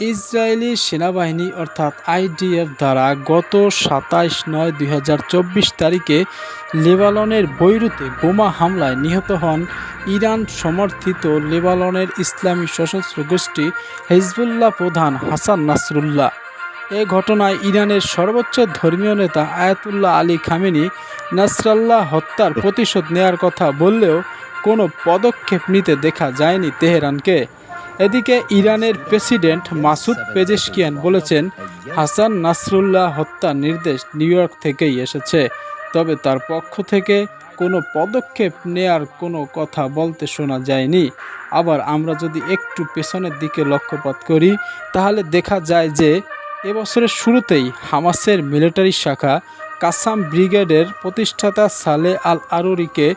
Israeli সেনাবাহিনী, অর্থাৎ IDF, দ্বারা গত সাতাইশ নয় দুই তারিখে লেবাননের বৈরুতে বোমা হামলায় নিহত হন ইরান সমর্থিত লেবাননের ইসলামী সশস্ত্র গোষ্ঠী হিজবুল্লাহ প্রধান হাসান নাসরুল্লাহ। এ ঘটনায় ইরানের সর্বোচ্চ ধর্মীয় নেতা আয়াতুল্লাহ আলী খামেনি নাসরাল্লাহ হত্যার প্রতিশোধ নেয়ার কথা বললেও কোনো পদক্ষেপ নিতে দেখা যায়নি তেহরানকে। এদিকে ইরানের প্রেসিডেন্ট মাসুদ পেজেশকিয়ান বলেছেন, হাসান নাসরুল্লাহ হত্যার নির্দেশ নিউ ইয়র্ক থেকেই এসেছে। তবে তার পক্ষ থেকে কোনো পদক্ষেপ নেয়ার কোনো কথা বলতে শোনা যায়নি। আবার আমরা যদি একটু পেছনের দিকে লক্ষ্যপাত করি, তাহলে দেখা যায় যে এবছরের শুরুতেই হামাসের মিলিটারি শাখা কাসাম ব্রিগেডের প্রতিষ্ঠাতা সালে আল আরুরিকে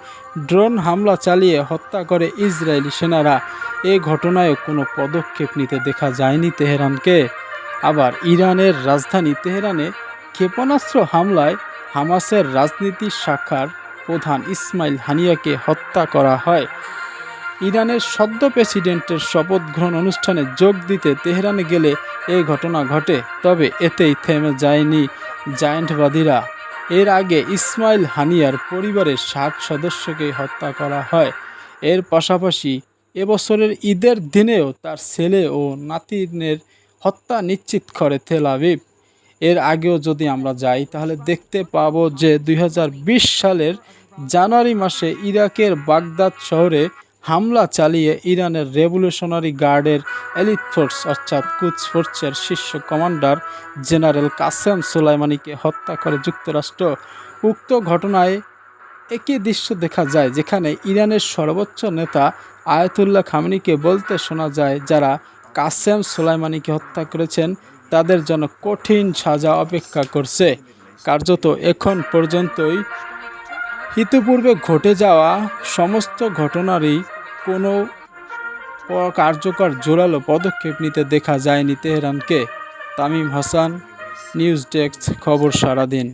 ড্রোন হামলা চালিয়ে হত্যা করে ইসরায়েলি সেনারা। এ ঘটনায় কোনো পদক্ষেপ নিতে দেখা যায়নি তেহরানকে। আবার ইরানের রাজধানী তেহরানে ক্ষেপণাস্ত্র হামলায় হামাসের রাজনীতি শাখার প্রধান ইসমাইল হানিয়াকে হত্যা করা হয়। ইরানের সদ্য প্রেসিডেন্টের শপথ গ্রহণ অনুষ্ঠানে যোগ দিতে তেহরানে গেলে এই ঘটনা ঘটে, তবে এতেই থেমে যায়নি জায়েন্টবাদীরা। এর আগে ইসমাইল হানিয়ার পরিবারের ষাট সদস্যকে হত্যা করা হয়। এর পাশাপাশি এবছরের ঈদের দিনেও তার ছেলে ও নাতিনের হত্যা নিশ্চিত করে তেল আবিব। এর আগেও যদি আমরা যাই, তাহলে দেখতে পাবো যে দুই হাজার বিশ সালের জানুয়ারি মাসে ইরাকের বাগদাদ শহরে হামলা চালিয়ে ইরানের রেভলিউশনারি গার্ডের এলিট ফোর্স, অর্থাৎ কুচ ফোর্সের শীর্ষ কমান্ডার জেনারেল কাসেম সোলাইমানিকে হত্যা করে যুক্তরাষ্ট্র। উক্ত ঘটনায় একই দৃশ্য দেখা যায় যেখানে ইরানের সর্বোচ্চ নেতা আয়াতুল্লাহ খামনিকে বলতে শোনা যায় যারা কাসেম সোলাইমানিকে হত্যা করেছেন, তাদের জন্য কঠিন সাজা অপেক্ষা করছে। কার্যত এখন পর্যন্তই ইতিপূর্বে ঘটে যাওয়া সমস্ত ঘটনারই কোনো কার্যকর জোরালো পদক্ষেপ নিতে দেখা যায়নি তেহরানকে। তামিম হাসান, নিউজ ডেস্ক, খবর সারাদিন।